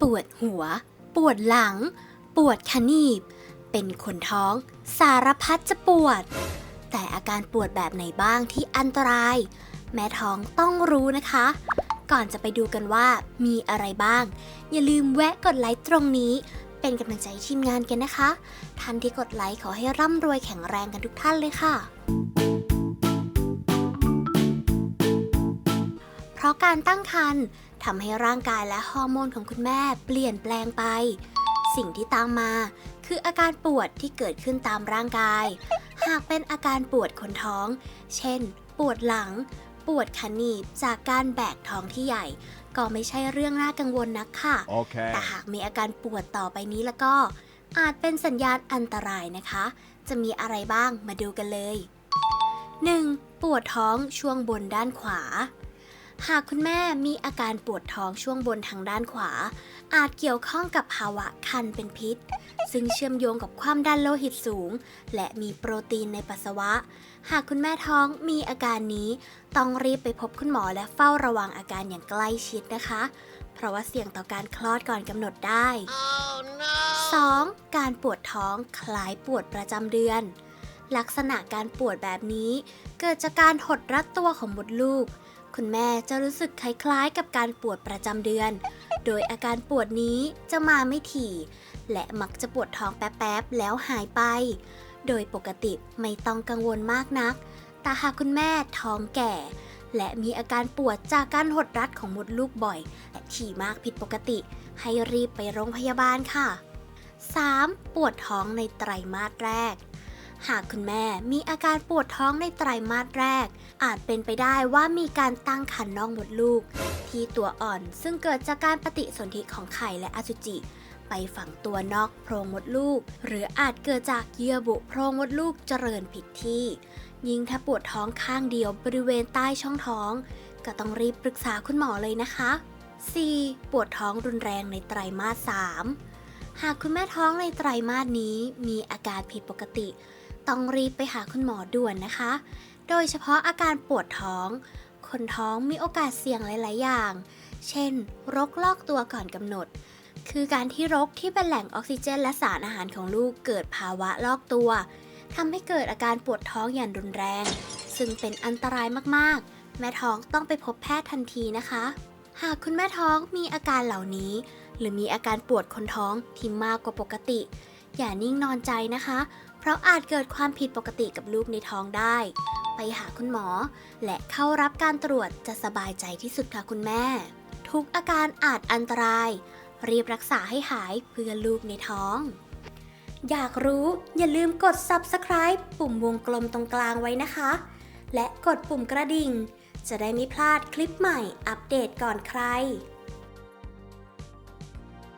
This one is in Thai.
ปวดหัว ปวดหลัง ปวดขนีบ เป็นคนท้องสารพัดจะปวด แต่อาการปวดแบบไหนบ้างที่อันตราย แม่ท้องต้องรู้นะคะ ก่อนจะไปดูกันว่ามีอะไรบ้าง อย่าลืมแวะกดไลค์ตรงนี้ เป็นกำลังใจทีมงานกันนะคะ ท่านที่กดไลค์ขอให้ร่ำรวยแข็งแรงกันทุกท่านเลยค่ะเพราะการตั้งครรภ์ ทำให้ร่างกายและฮอร์โมนของคุณแม่เปลี่ยนแปลงไป สิ่งที่ตามมา คืออาการปวดที่เกิดขึ้นตามร่างกาย หากเป็นอาการปวดคนท้อง เช่น ปวดหลัง ปวดขนีบจากการแบกท้องที่ใหญ่ ก็ไม่ใช่เรื่องน่ากังวลนักค่ะ Okay. แต่หากมีอาการปวดต่อไปนี้แล้วก็ อาจเป็นสัญญาณอันตรายนะคะ จะมีอะไรบ้างมาดูกันเลย 1. ปวดท้องช่วงบนด้านขวา หากคุณแม่มีอาการปวดท้องช่วงบนทางด้านขวา อาจเกี่ยวข้องกับภาวะคันเป็นพิษ ซึ่งเชื่อมโยงกับความดันโลหิตสูง และมีโปรตีนในปัสสาวะ หากคุณแม่ท้องมีอาการนี้ ต้องรีบไปพบคุณหมอและเฝ้าระวังอาการอย่างใกล้ชิดนะคะ เพราะว่าเสี่ยงต่อการคลอดก่อนกำหนดได้ 2. การปวดท้องคล้ายปวดประจำเดือน ลักษณะการปวดแบบนี้ เกิดจากการหดรัดตัวของมดลูก คุณแม่จะรู้สึกคล้ายๆ กับการปวดประจำเดือน โดยอาการปวดนี้จะมาไม่ถี่ และมักจะปวดท้องแป๊บๆ แล้วหายไป โดยปกติไม่ต้องกังวลมากนัก แต่หากคุณแม่ท้องแก่ และมีอาการปวดจากการหดรัดของมดลูกบ่อย และถี่มากผิดปกติ ให้รีบไปโรงพยาบาลค่ะ 3. ปวดท้องในไตรมาสแรก หากคุณแม่มีอาการปวดท้องในไตรมาสแรก อาจเป็นไปได้ว่ามีการตั้งครรภ์นอกมดลูก ที่ตัวอ่อนซึ่งเกิดจากการปฏิสนธิของไข่และอสุจิ ไปฝังตัวนอกโพรงมดลูก หรืออาจเกิดจากเยื่อบุโพรงมดลูกเจริญผิดที่ ยิ่งถ้าปวดท้องข้างเดียวบริเวณใต้ช่องท้อง ก็ต้องรีบปรึกษาคุณหมอเลยนะคะ 4. ปวดท้องรุนแรงในไตรมาส 3 หากคุณแม่ท้องในไตรมาสนี้มีอาการผิดปกติ ต้องรีบไปหาคุณหมอด่วนนะคะ โดยเฉพาะอาการปวดท้อง คนท้องมีโอกาสเสี่ยงหลาย ๆ อย่าง เช่น รกลอกตัวก่อนกำหนด คือการที่รกที่เป็นแหล่งออกซิเจนและสารอาหารของลูกเกิดภาวะลอกตัวทำให้เกิดอาการปวดท้องอย่างรุนแรง ซึ่งเป็นอันตรายมาก ๆ แม่ท้องต้องไปพบแพทย์ทันทีนะคะ หากคุณแม่ท้องมีอาการเหล่านี้ หรือมีอาการปวดคนท้องที่มากกว่าปกติ อย่านิ่งนอนใจนะคะ เพราะอาจเกิดความผิดปกติกับลูกในท้องได้ ไปหาคุณหมอ และเข้ารับการตรวจจะสบายใจที่สุดค่ะคุณแม่ ทุกอาการอาจอันตราย รีบรักษาให้หายเพื่อลูกในท้อง อยากรู้อย่าลืมกด subscribe ปุ่มวงกลมตรงกลางไว้นะคะ และกดปุ่มกระดิ่ง จะได้ไม่พลาดคลิปใหม่อัปเดตก่อนใคร